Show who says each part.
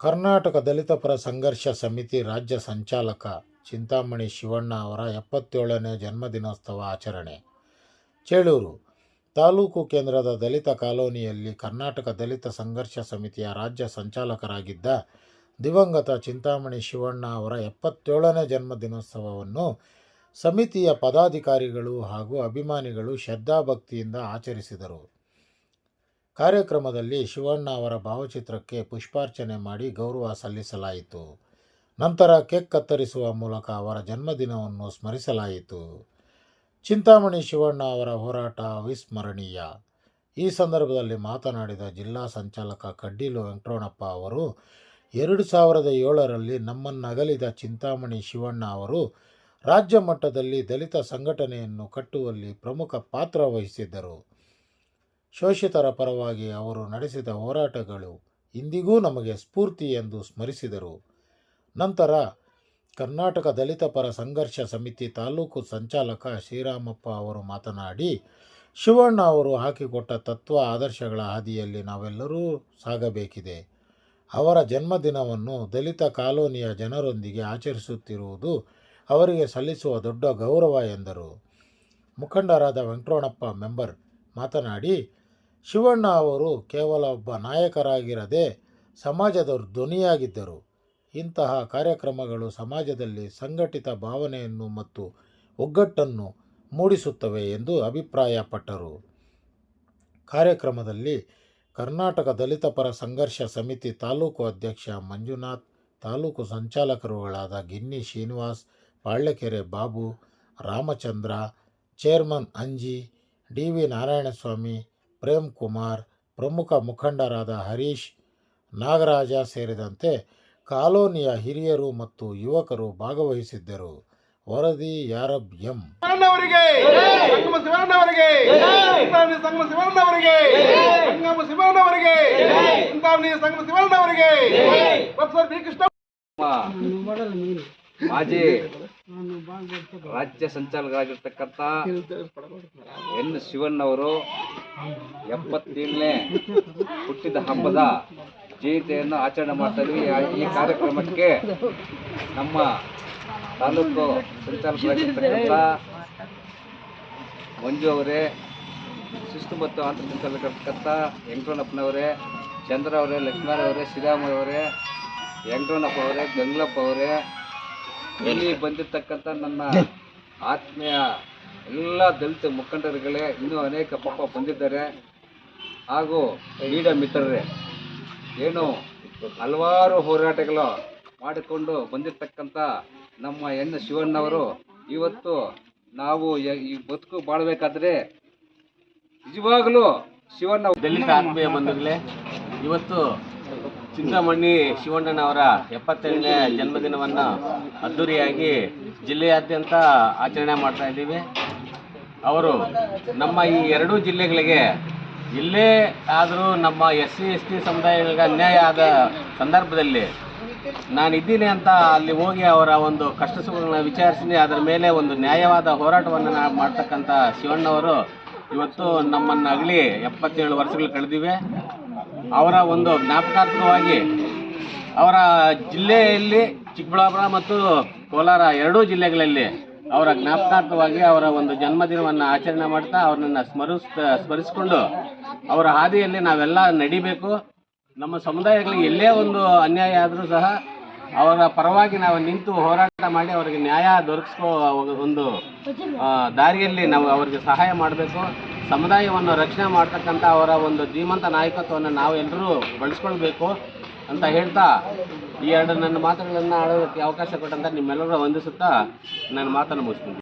Speaker 1: ಕರ್ನಾಟಕ ದಲಿತ ಪರ ಸಂಘರ್ಷ ಸಮಿತಿ ರಾಜ್ಯ ಸಂಚಾಲಕ ಚಿಂತಾಮಣಿ ಶಿವಣ್ಣ ಅವರ ಎಪ್ಪತ್ತೇಳನೇ ಜನ್ಮದಿನೋತ್ಸವ ಆಚರಣೆ. ಚೇಳೂರು ತಾಲೂಕು ಕೇಂದ್ರದ ದಲಿತ ಕಾಲೋನಿಯಲ್ಲಿ ಕರ್ನಾಟಕ ದಲಿತ ಸಂಘರ್ಷ ಸಮಿತಿಯ ರಾಜ್ಯ ಸಂಚಾಲಕರಾಗಿದ್ದ ದಿವಂಗತ ಚಿಂತಾಮಣಿ ಶಿವಣ್ಣ ಅವರ ಎಪ್ಪತ್ತೇಳನೇ ಜನ್ಮದಿನೋತ್ಸವವನ್ನು ಸಮಿತಿಯ ಪದಾಧಿಕಾರಿಗಳು ಹಾಗೂ ಅಭಿಮಾನಿಗಳು ಶ್ರದ್ಧಾಭಕ್ತಿಯಿಂದ ಆಚರಿಸಿದರು. ಕಾರ್ಯಕ್ರಮದಲ್ಲಿ ಶಿವಣ್ಣ ಅವರ ಭಾವಚಿತ್ರಕ್ಕೆ ಪುಷ್ಪಾರ್ಚನೆ ಮಾಡಿ ಗೌರವ ಸಲ್ಲಿಸಲಾಯಿತು. ನಂತರ ಕೇಕ್ ಕತ್ತರಿಸುವ ಮೂಲಕ ಅವರ ಜನ್ಮದಿನವನ್ನು ಸ್ಮರಿಸಲಾಯಿತು. ಚಿಂತಾಮಣಿ ಶಿವಣ್ಣ ಅವರ ಹೋರಾಟ ಅವಿಸ್ಮರಣೀಯ. ಈ ಸಂದರ್ಭದಲ್ಲಿ ಮಾತನಾಡಿದ ಜಿಲ್ಲಾ ಸಂಚಾಲಕ ಕಡ್ಡೀಲು ವೆಂಕಟರಮಣಪ್ಪ ಅವರು, ಎರಡು ಸಾವಿರದ ಏಳರಲ್ಲಿ ನಮ್ಮನ್ನಗಲಿದ ಚಿಂತಾಮಣಿ ಶಿವಣ್ಣ ಅವರು ರಾಜ್ಯ ಮಟ್ಟದಲ್ಲಿ ದಲಿತ ಸಂಘಟನೆಯನ್ನು ಕಟ್ಟುವಲ್ಲಿ ಪ್ರಮುಖ ಪಾತ್ರ ವಹಿಸಿದ್ದರು. ಶೋಷಿತರ ಪರವಾಗಿ ಅವರು ನಡೆಸಿದ ಹೋರಾಟಗಳು ಇಂದಿಗೂ ನಮಗೆ ಸ್ಫೂರ್ತಿ ಎಂದು ಸ್ಮರಿಸಿದರು. ನಂತರ ಕರ್ನಾಟಕ ದಲಿತ ಪರ ಸಂಘರ್ಷ ಸಮಿತಿ ತಾಲೂಕು ಸಂಚಾಲಕ ಶ್ರೀರಾಮಪ್ಪ ಅವರು ಮಾತನಾಡಿ, ಶಿವಣ್ಣ ಅವರು ಹಾಕಿಕೊಟ್ಟ ತತ್ವ ಆದರ್ಶಗಳ ಹಾದಿಯಲ್ಲಿ ನಾವೆಲ್ಲರೂ ಸಾಗಬೇಕಿದೆ. ಅವರ ಜನ್ಮದಿನವನ್ನು ದಲಿತ ಕಾಲೋನಿಯ ಜನರೊಂದಿಗೆ ಆಚರಿಸುತ್ತಿರುವುದು ಅವರಿಗೆ ಸಲ್ಲಿಸುವ ದೊಡ್ಡ ಗೌರವ ಎಂದರು. ಮುಖಂಡರಾದ ವೆಂಕಟೋಣಪ್ಪ ಮೆಂಬರ್ ಮಾತನಾಡಿ ಶಿವಣ್ಣ ಅವರು ಕೇವಲ ಒಬ್ಬ ನಾಯಕರಾಗಿರದೆ ಸಮಾಜದ ಧ್ವನಿಯಾಗಿದ್ದರು. ಇಂತಹ ಕಾರ್ಯಕ್ರಮಗಳು ಸಮಾಜದಲ್ಲಿ ಸಂಘಟಿತ ಭಾವನೆಯನ್ನು ಮತ್ತು ಒಗ್ಗಟ್ಟನ್ನು ಮೂಡಿಸುತ್ತವೆ ಎಂದು ಅಭಿಪ್ರಾಯಪಟ್ಟರು. ಕಾರ್ಯಕ್ರಮದಲ್ಲಿ ಕರ್ನಾಟಕ ದಲಿತ ಪರ ಸಂಘರ್ಷ ಸಮಿತಿ ತಾಲೂಕು ಅಧ್ಯಕ್ಷ Manjunath, taluk ಸಂಚಾಲಕರುಗಳಾದ Ginni Srinivas Ballekere Babu, Ramachandra, chairman Anji, D V Narayanaswamy Prem Kumar ಪ್ರಮುಖ ಮುಖಂಡರಾದ ಹರೀಶ್ ನಾಗರಾಜ ಸೇರಿದಂತೆ ಕಾಲೋನಿಯ ಹಿರಿಯರು ಮತ್ತು ಯುವಕರು ಭಾಗವಹಿಸಿದ್ದರು. ವರದಿ ಯಾರಬ್ ಎಂ.
Speaker 2: ಮಾಜಿ ರಾಜ್ಯ ಸಂಚಾಲಕರಾಗಿರ್ತಕ್ಕಂಥ ಎನ್ ಶಿವಣ್ಣವರು ಎಪ್ಪತ್ತೇಳನೇ ಹುಟ್ಟಿದ ಹಬ್ಬದ ಜಯಂತಿಯನ್ನು ಆಚರಣೆ ಮಾಡ್ತಾ ಈ ಕಾರ್ಯಕ್ರಮಕ್ಕೆ ನಮ್ಮ ತಾಲೂಕು ಸಂಚಾಲಕರಾಗಿರ್ತಕ್ಕಂಥ ಮಂಜು ಅವರೇ, ಶಿಸ್ತು ಮತ್ತು ಆಂತರ ಸಂಚಾಲಕರ್ತಕ್ಕಂಥ ವೆಂಕಟರಮಣಪ್ಪನವರೇ, ಚಂದ್ರ ಅವರೇ, ಲಕ್ಷ್ಮಣ ಅವರೇ ಶ್ರೀರಾಮವರೇ ಅವರೇ, ವೆಂಕಟರಮಣಪ್ಪ ಅವರೇ, ಗಂಗ್ಲಪ್ಪ ಅವರೇ, ಇಲ್ಲಿ ಬಂದಿರತಕ್ಕಂಥ ನನ್ನ ಆತ್ಮೀಯ ಎಲ್ಲ ದಲಿತ ಮುಖಂಡರುಗಳೇ ಇನ್ನೂ ಅನೇಕ ಪಾಪ ಬಂದಿದ್ದಾರೆ. ಹಾಗೂ ಮೀಡಿಯಾ ಮಿತ್ರರೇ, ಏನು ಹಲವಾರು ಹೋರಾಟಗಳು ಮಾಡಿಕೊಂಡು ಬಂದಿರತಕ್ಕಂಥ ನಮ್ಮ ಎನ್ ಶಿವಣ್ಣವರು ಇವತ್ತು ನಾವು ಈ ಬದುಕು ಬಾಳ್ಬೇಕಾದ್ರೆ ನಿಜವಾಗಲೂ ಶಿವಣ್ಣ
Speaker 3: ದಲಿತ ಆತ್ಮೀಯ ಬಂಧುಗಳೇ, ಇವತ್ತು ಚಿಂತಾಮಣಿ ಶಿವಣ್ಣನವರ ಎಪ್ಪತ್ತೆರಡನೇ ಜನ್ಮದಿನವನ್ನು ಅದ್ಧೂರಿಯಾಗಿ ಜಿಲ್ಲೆಯಾದ್ಯಂತ ಆಚರಣೆ ಮಾಡ್ತಾ ಇದ್ದೀವಿ. ಅವರು ನಮ್ಮ ಈ ಎರಡೂ ಜಿಲ್ಲೆಗಳಿಗೆ ಇಲ್ಲೇ ಆದರೂ ನಮ್ಮ ಎಸ್ ಸಿ, ಎಸ್ ಟಿ ಸಮುದಾಯಗಳಿಗೆ ಅನ್ಯಾಯ ಆದ ಸಂದರ್ಭದಲ್ಲಿ ನಾನು ಇದ್ದೀನಿ ಅಂತ ಅಲ್ಲಿ ಹೋಗಿ ಅವರ ಒಂದು ಕಷ್ಟ ಸುಖಗಳನ್ನ ವಿಚಾರಿಸಿ ಅದರ ಮೇಲೆ ಒಂದು ನ್ಯಾಯವಾದ ಹೋರಾಟವನ್ನು ನಾವು ಮಾಡ್ತಕ್ಕಂಥ ಶಿವಣ್ಣವರು ಇವತ್ತು ನಮ್ಮನ್ನು ಅಗಲಿ ಎಪ್ಪತ್ತೇಳು ವರ್ಷಗಳು ಕಳೆದಿವೆ. ಅವರ ಒಂದು ಜ್ಞಾಪಕಾರ್ಥಕವಾಗಿ ಅವರ ಜಿಲ್ಲೆಯಲ್ಲಿ ಚಿಕ್ಕಬಳ್ಳಾಪುರ ಮತ್ತು ಕೋಲಾರ ಎರಡೂ ಜಿಲ್ಲೆಗಳಲ್ಲಿ ಅವರ ಜ್ಞಾಪಕಾರ್ಥವಾಗಿ ಅವರ ಒಂದು ಜನ್ಮದಿನವನ್ನು ಆಚರಣೆ ಮಾಡ್ತಾ ಅವರನ್ನು ಸ್ಮರಿಸ್ ಸ್ಮರಿಸಿಕೊಂಡು ಅವರ ಹಾದಿಯಲ್ಲಿ ನಾವೆಲ್ಲ ನಡಿಬೇಕು. ನಮ್ಮ ಸಮುದಾಯಗಳಿಗೆ ಎಲ್ಲೇ ಒಂದು ಅನ್ಯಾಯ ಆದರೂ ಸಹ ಅವರ ಪರವಾಗಿ ನಾವು ನಿಂತು ಹೋರಾಟ ಮಾಡಿ ಅವರಿಗೆ ನ್ಯಾಯ ದೊರಕಿಸ್ಕೋ ಒಂದು ದಾರಿಯಲ್ಲಿ ನಾವು ಅವರಿಗೆ ಸಹಾಯ ಮಾಡಬೇಕು. ಸಮುದಾಯವನ್ನು ರಕ್ಷಣೆ ಮಾಡ್ತಕ್ಕಂಥ ಅವರ ಒಂದು ಧೀಮಂತ ನಾಯಕತ್ವವನ್ನು ನಾವೆಲ್ಲರೂ ಬಳಸ್ಕೊಳ್ಬೇಕು ಅಂತ ಹೇಳ್ತಾ ಈ ಎರಡು ನನ್ನ ಮಾತುಗಳನ್ನು ಆಡೋದಕ್ಕೆ ಅವಕಾಶ ಕೊಟ್ಟಂತ ನಿಮ್ಮೆಲ್ಲರೂ ವಂದಿಸುತ್ತಾ ನನ್ನ ಮಾತನ್ನು ಮುಗಿಸ್ತೀನಿ.